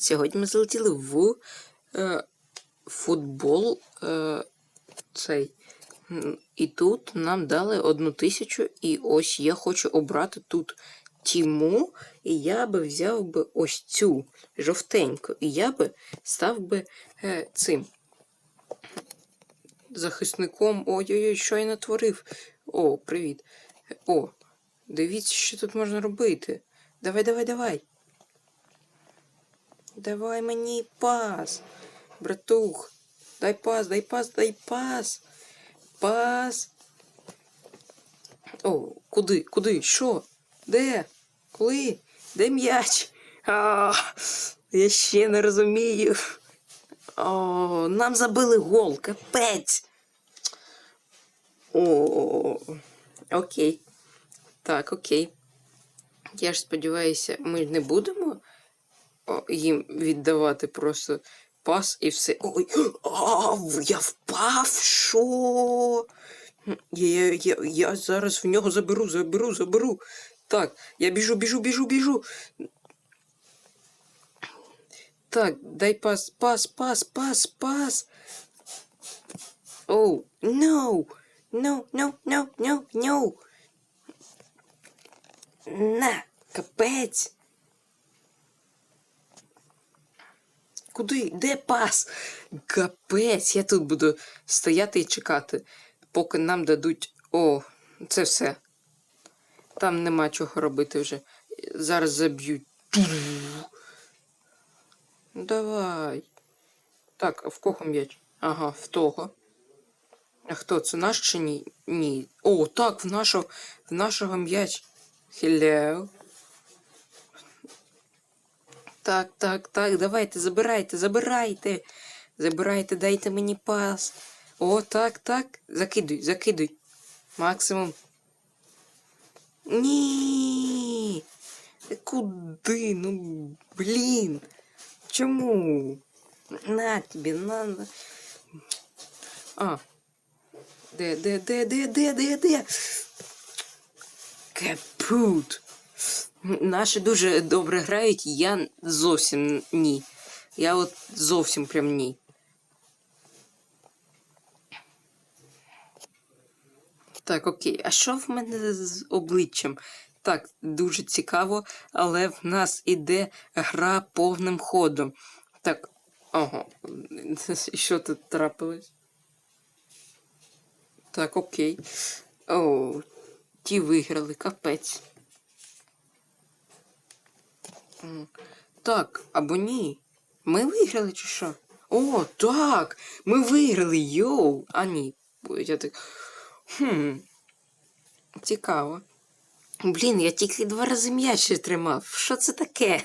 Сьогодні ми залетіли в е, футбол е, цей. І тут нам дали одну тисячу, і ось я хочу обрати тут тіму, і я би взяв би ось цю жовтеньку, і я би став би е, цим захисником. Ой-ой-ой, що я натворив? О, привіт. О, дивіться, що тут можна робити. Давай, давай, давай. Давай мені пас. Братух. Дай пас, дай пас, дай пас. Пас. О, куди? Куди? Що? Де? Коли? Де м'яч? А, я ще не розумію. О, нам забили гол, капець. О, окей. Так, окей. Я ж сподіваюся, ми не будемо їм віддавати просто пас і все. Ой, а, я впав, що? Я, я, я, я зараз в нього заберу, заберу, заберу. Так, я біжу, біжу, біжу, біжу. Так, дай пас, пас, пас, пас, пас. Оу, no, no, no, no, no, no. На, капець. Куди? Де пас? Капець, я тут буду стояти і чекати, поки нам дадуть. О, це все. Там нема чого робити вже. Зараз заб'ють. Давай. Так, а в кого м'яч? Ага, в того. А хто це наш чи ні? Ні. О, так, в нашого, в нашого м'яч. Hello. Так, так, так, давайте, забирайте, забирайте. Забирайте, дайте мені пас. О, так, так. Закидуй, закидуй. Максимум. Ні. Куди? Ну, блін. Чому? На тобі, на. на. А. Де, де, де, де, де, де, де? Капут. Наші дуже добре грають, я зовсім ні. Я от зовсім прям ні. Так, окей. А що в мене з обличчям? Так, дуже цікаво, але в нас іде гра повним ходом. Так, ага. Що тут трапилось? Так, окей. О, ті виграли, капець. Так, або ні. Ми виграли чи що? О, так! Ми виграли, йоу! А ні. Я так. Хм. Цікаво. Блін, я тільки два рази м'яч тримав. Що це таке?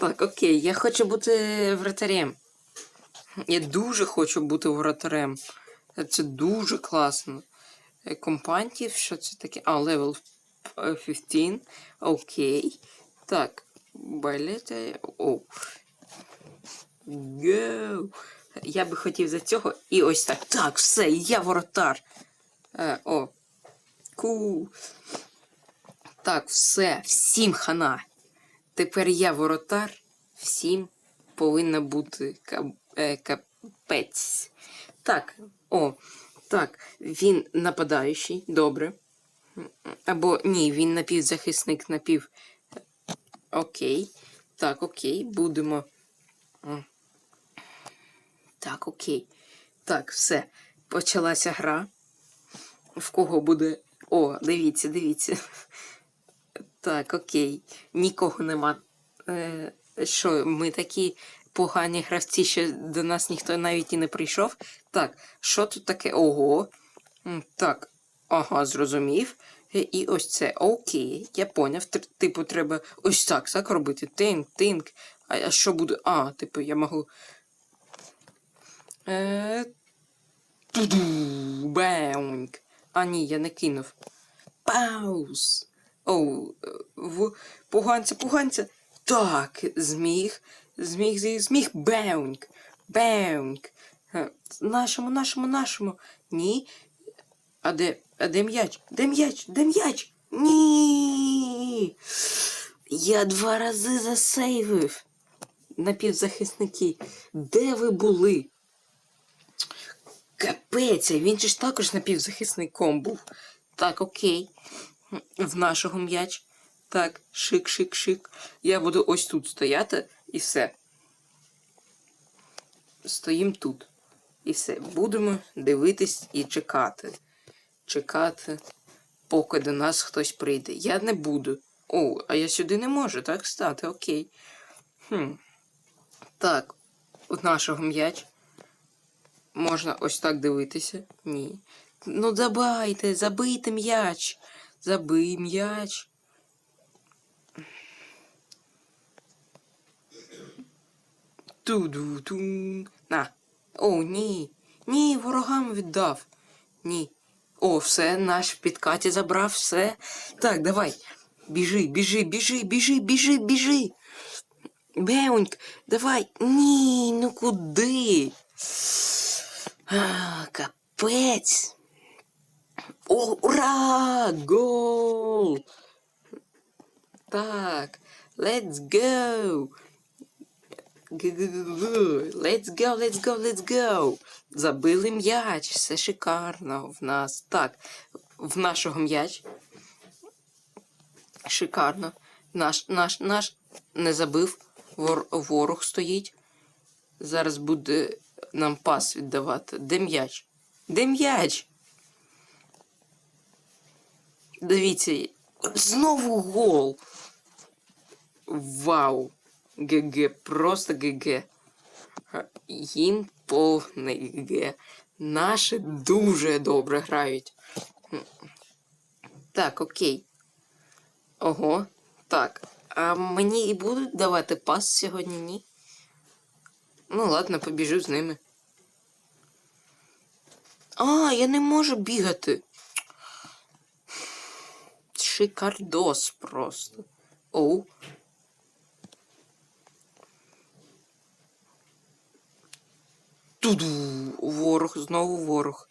Так, окей, я хочу бути вратарем. Я дуже хочу бути вратарем. Це дуже класно. Е, Компантів, що це таке? А, левел 15. Окей. Так. Балети. О. Гоу. Я би хотів за цього. І ось так. Так, все, я воротар. Е, о. Ку. Так, все, всім хана. Тепер я воротар. Всім повинна бути е, капець. Так, о, так, він нападаючий, добре. Або ні, він напівзахисник, напів. Окей. Так, окей, будемо. Так, окей. Так, все. Почалася гра. В кого буде. О, дивіться, дивіться. Так, окей. Нікого нема. Е, що, ми такі погані гравці, що до нас ніхто навіть і не прийшов. Так, що тут таке? Ого. Так, ага, зрозумів. Е, І ось це. Окей, я поняв. Типу, треба ось так, так робити. Тинк, тинк. А, а що буде? А, типу, я можу. Е... Туду, беуньк. А ні, я не кинув. Пауз. Оу, в поганця, поганця. Так, зміг, зміг, зміг, зміг, беуньк, беуньк. Е, Нашому, нашому, нашому. Ні. А де, де м'яч? Де м'яч? Де м'яч? Ні. Я два рази засейвив. напівзахисники, де ви були? Капець, він же ж також напівзахисником був. Так, окей. В нашого м'яч. Так, шик, шик, шик. Я буду ось тут стояти і все. Стоїм тут. І все. Будемо дивитись і чекати. Чекати, поки до нас хтось прийде. Я не буду. О, а я сюди не можу, так стати, окей. Хм. Так, у нашого м'яч. Можна ось так дивитися? Ні. Ну забайте, забийте м'яч. Забий м'яч. Ту-ду-ту. На. О, ні. Ні, ворогам віддав. Ні. О, все, наш в підкаті забрав все. Так, давай. Біжи, біжи, біжи, біжи, біжи, біжи. Беуньк, давай. Ні, ну куди? А, капець. О, ура! Гол! Так, let's go! Г-г-г-г. Let's go, let's go, let's go. Забили м'яч, все шикарно в нас. Так, в нашого м'яч. Шикарно. Наш, наш, наш не забив. Вор, ворог стоїть. Зараз буде нам пас віддавати. Де м'яч? Де м'яч? Дивіться, знову гол. Вау. ГГ, просто ГГ. Їм повний ГГ. Наші дуже добре грають. Так, окей. Ого. Так. А мені і будуть давати пас сьогодні, ні? Ну, ладно, побіжу з ними. А, я не можу бігати. Шикардос просто. Оу. Туду. Ворог, знову ворог.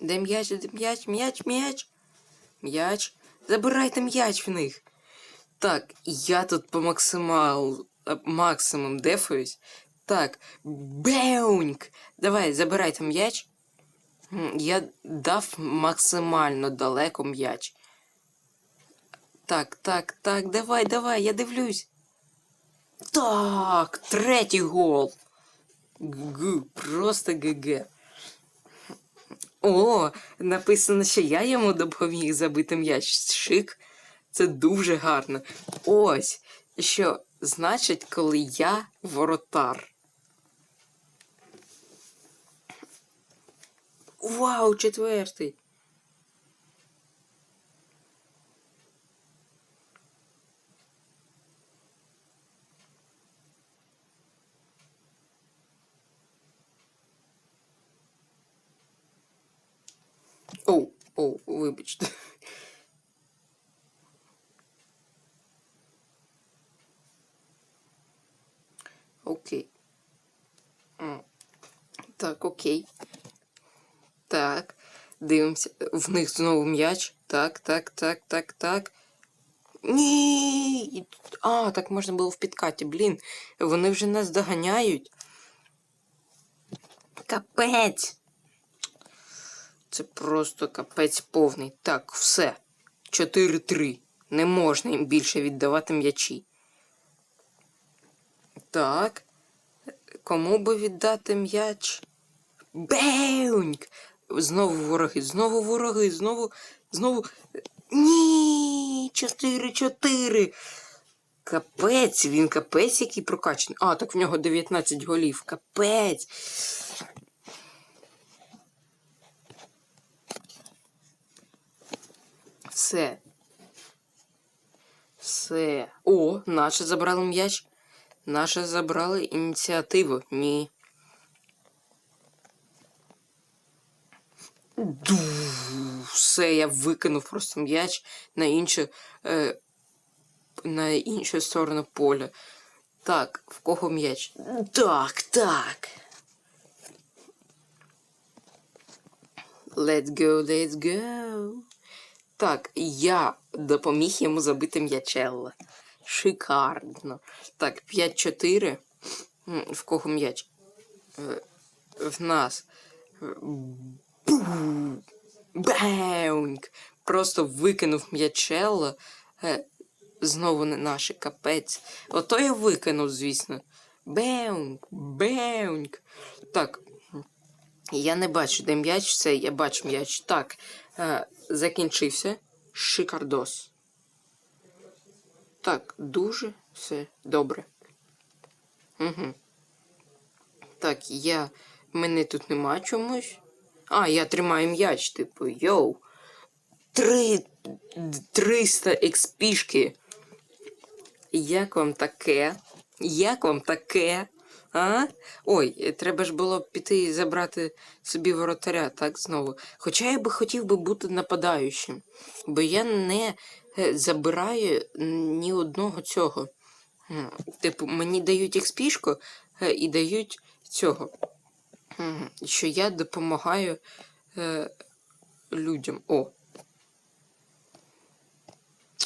Де м'яч, де м'яч, м'яч, м'яч. М'яч. Забирайте м'яч в них. Так, я тут по максимал, е, максимум дефаюсь. Так, беуньк! Давай, забирайте м'яч. Я дав максимально далеко м'яч. Так, так, так, давай, давай, я дивлюсь. Так, третій гол. Г, просто ГГ. О, написано, що я йому допоміг забити м'яч. Шик. Це дуже гарно. Ось, що значить, коли я воротар. Вау, четвертий. Оу, оу, вибачте. Окей. Так, окей. Так. Дивимося. В них знову м'яч. Так, так, так, так, так. Ні. А, так можна було в підкаті, блін. Вони вже нас доганяють. Капець. Це просто капець повний. Так, все. 4-3. Не можна їм більше віддавати м'ячі. Так. Кому би віддати м'яч? Беуньк! Знову вороги, знову вороги, знову, знову. Ні, 4-4. Капець, він капець, який прокачаний. А, так в нього 19 голів. Капець. Все. Все. О, наші забрали м'яч. Наші забрали ініціативу. Ні. Ду, все, я викинув просто м'яч на іншу, е, на іншу сторону поля. Так, в кого м'яч? Так, так. Let's go, let's go. Так, я допоміг йому забити м'ячелла. Шикарно. Так, 5-4. В кого м'яч? Е, В нас. Е, Просто викинув м'ячело. Е, Знову не наше капець. Ото я викинув, звісно. Беунк, беунк. Так. Я не бачу, де м'яч, все, я бачу м'яч. Так. Е, закінчився. Шикардос. Так, дуже все добре. Угу. Так, я. Мене тут нема чомусь. А, я тримаю м'яч, типу, йоу. Три. 300 експішки. Як вам таке? Як вам таке? А? Ой, треба ж було піти і забрати собі воротаря, так знову. Хоча я би хотів би бути нападаючим, бо я не е, забираю ні одного цього. Типу, мені дають експішку е, і дають цього. Що я допомагаю е, людям. О.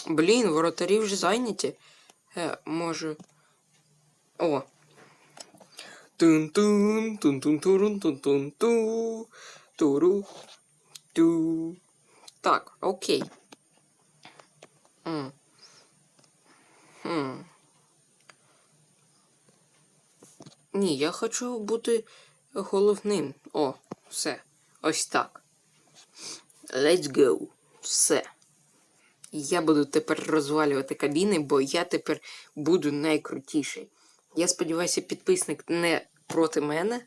Блін, воротарі вже зайняті. Е, може. О. Тун-тун, тун-тун-турун, тун-тун-ту, туру, ту. Так, окей. М. Ні, я хочу бути головним. О, все. Ось так. Let's go. Все. Я буду тепер розвалювати кабіни, бо я тепер буду найкрутіший. Я сподіваюся, підписник не проти мене.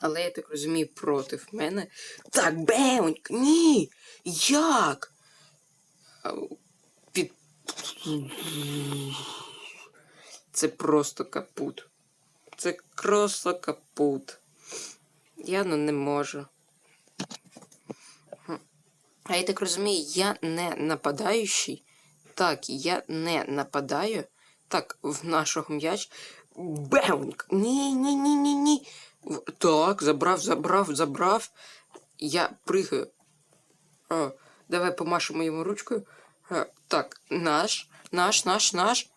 Але я так розумію, проти мене. Так, беуньк! Ні! Як? Під... Це просто капут. Це просто капут. Я ну не можу. А я так розумію, я не нападаючий. Так, я не нападаю. Так, в нашого м'яч. Беунк! Ні, ні, ні, ні, ні. Так, забрав, забрав, забрав. Я пригаю. О, давай помашемо йому ручкою. Е, Так, наш, наш, наш, наш.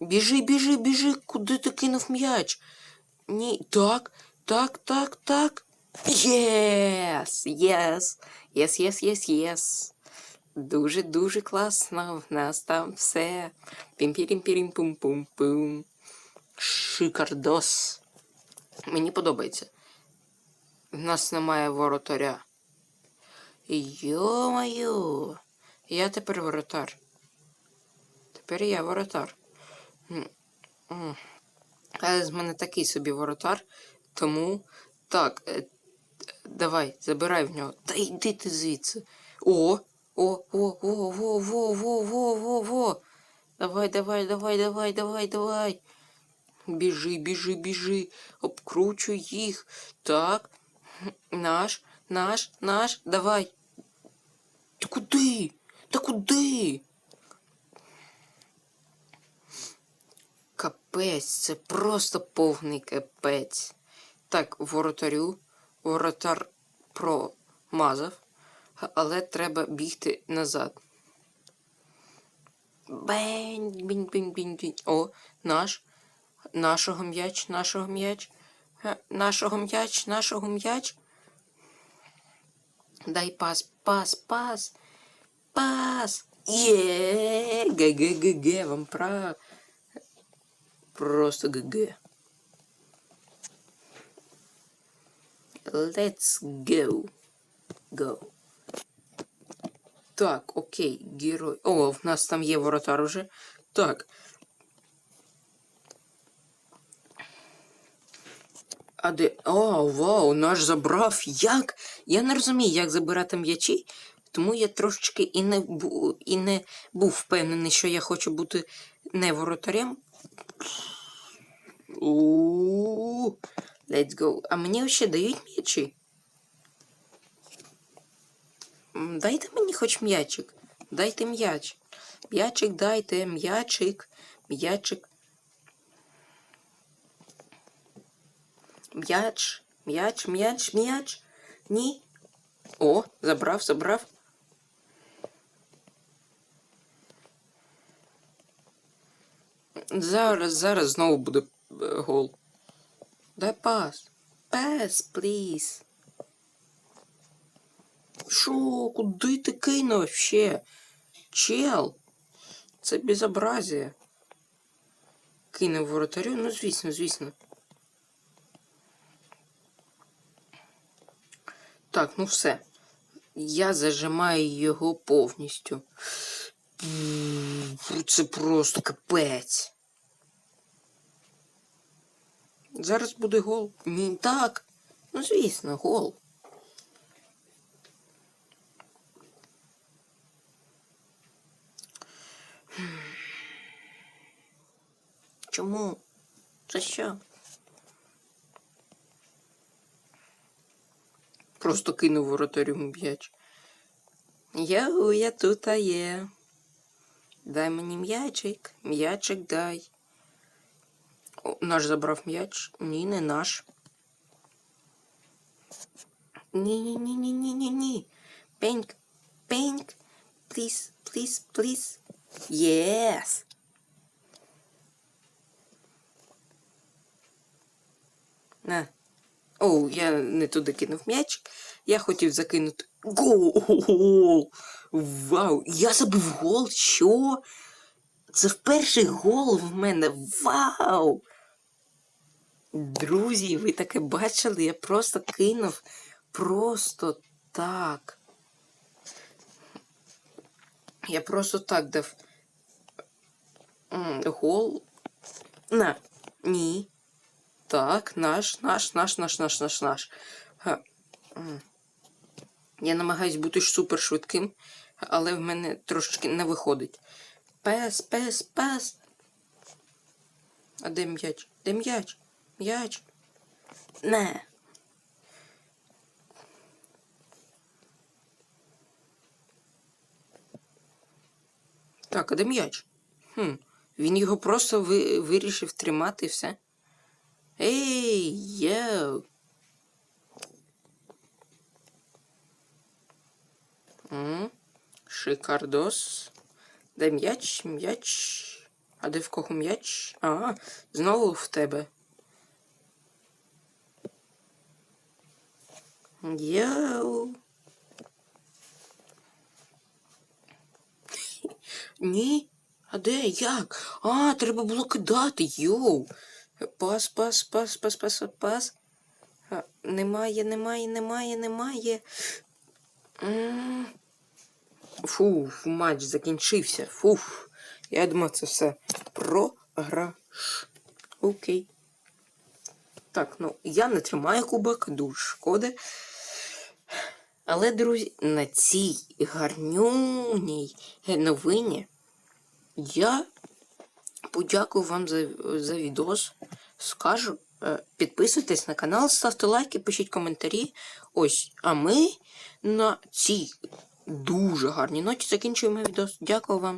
Біжи, біжи, біжи, куди ти кинув м'яч? Ні, так, так, так, так. Єс! Єс! Єс, єс, єс, єс. Дуже, дуже класно. В нас там все. пім пум пум пум Шикардос. Мені подобається. В нас немає воротаря. Йо-моє. Я тепер воротар. Тепер я воротар. Але з мене такий собі воротар. Тому так, е, давай, забирай в нього. Та йди ти звідси. О! О, о, о, во, во, во, во, во, во. Давай, давай, давай, давай, давай, давай. Біжи, біжи, біжи. Обкручуй їх. Так. Наш, наш, наш. Давай. Ти куди? Та куди? Капець, це просто повний капець. Так, воротарю. Воротар промазав, але треба бігти назад. Бень, бінь, бінь, бінь, бінь. О, наш. Нашого м'яч, нашого м'яч. Е, Нашого м'яч, нашого м'яч. Дай пас, пас, пас. Пас. Є, ге-ге-ге-ге, вам прав. Просто ге-ге. Let's go. Go. Так, окей, герой. О, в нас там є воротар уже. Так. А де. О, вау, наш забрав. Як? Я не розумію, як забирати м'ячі, тому я трошечки і не, бу... і не був впевнений, що я хочу бути не воротарем. У Let's go. А мені вообще дають м'ячі? Дайте мені хоч м'ячик. Дайте м'яч. М'ячик дайте, м'ячик, м'ячик. М'яч, м'яч, м'яч, м'яч. Ні. О, забрав, забрав. Зараз, зараз знову буде е, гол. Дай пас. Пес, пліз. Шо, куди ти кинув ще? Чел. Це безобразие. Кинув воротарю, ну звісно, звісно. Так, ну все. Я зажимаю його повністю. Це просто капець. Зараз буде гол. Ні, так. Ну, звісно, гол. Чому? За що? Просто кинув воротарю м'яч. Я, я тут а є. Дай мені м'ячик, м'ячик дай. О, наш забрав м'яч. Ні, не наш. Ні, ні, ні, ні, ні, ні, ні. Пеньк, пеньк. Please, please, please. Yes. На. Оу, я не туди кинув м'ячик. Я хотів закинути. Гол! Вау! Я забив гол! Що? Це перший гол в мене. Вау! Друзі, ви таке бачили? Я просто кинув. Просто так. Я просто так дав. Гол. На. Ні. Так, наш, наш, наш, наш, наш, наш, наш. Я намагаюсь бути супер швидким, але в мене трошечки не виходить. Пес, пес, пес. А де м'яч? Де м'яч? М'яч. Не. Так, а де м'яч? Хм. Він його просто ви, вирішив тримати і все. Ей, йоу. Шикардос. Де м'яч, м'яч. А де в кого м'яч? А, знову в тебе. Йоу. Ні. А де? Як? А, треба було кидати. Йоу. Пас, пас, пас, пас, пас, пас. А, немає, немає, немає, немає. М. Фуф, матч закінчився. Фуф. Я думав, це все програш. Окей. Так, ну я не тримаю кубок, дуже шкода. Але, друзі, на цій гарнюній новині я подякую вам за, за відос. Скажу, е, підписуйтесь на канал, ставте лайки, пишіть коментарі. Ось, а ми на цій дуже гарній ноті закінчуємо відос. Дякую вам.